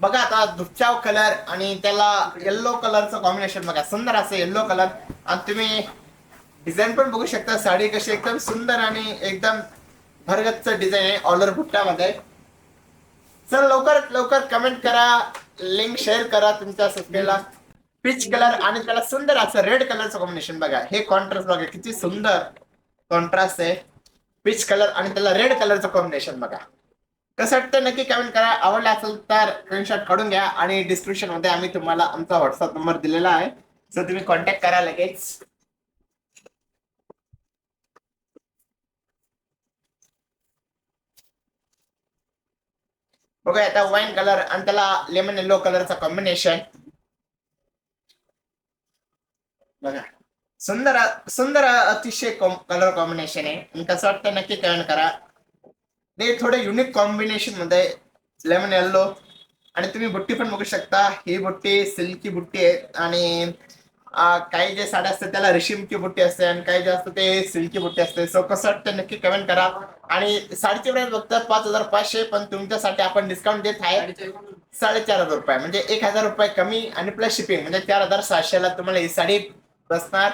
बघा आता दुपचाव कलर आणि त्याला येल्लो कलरचं कॉम्बिनेशन बघा. सुंदर असं येल्लो कलर आणि तुम्ही डिझाईन पण बघू शकता. साडी कशी एकदम सुंदर आणि एकदम भरगतच डिझाईन आहे ऑलर भुट्टामध्ये सर लवकर लवकर कमेंट करा. लिंक शेअर करा तुमच्या सबस्क्राईबला पिच कलर आणि त्याला सुंदर असं रेड कलरचं कॉम्बिनेशन बघा. हे कॉन्ट्रास्ट बघा. किती सुंदर कॉन्ट्रास्ट आहे. पिच कलर आणि त्याला रेड कलरचं कॉम्बिनेशन बघा. कसं वाटतं? नक्की कमेंट करा. आवडलं असेल तर स्क्रीनशॉट काढून घ्या आणि डिस्क्रिप्शनमध्ये आम्ही तुम्हाला आमचा व्हॉट्सअप नंबर दिलेला आहे. सो तुम्ही कॉन्टॅक्ट करा लगेच. बघा आता वाईन कलर आणि त्याला लेमन येलो कलरचा कॉम्बिनेशन बघा. सुंदर सुंदर अतिशय कलर कॉम्बिनेशन आहे. आणि कसं वाटतं? नक्की कमेंट करा. ते थोडे युनिक कॉम्बिनेशनमध्ये लेमन येल्लो आणि तुम्ही बुट्टी पण बघू शकता. ही बुट्टी सिल्की बुट्टी आहे आणि काही जे साड्या असतात त्याला रेशीमची बुट्टी असते आणि काही जे असतं ते सिल्की बुट्टी असते. सो कसं वाटतं नक्की कमेंट करा. आणि साडीची प्राईस फक्त पाच हजार पाचशे पण तुमच्यासाठी आपण डिस्काउंट देत आहे साडेचार हजार रुपये. म्हणजे एक हजार रुपये कमी आणि प्लस शिपिंग म्हणजे चार हजार सहाशेला तुम्हाला ही साडी बसणार.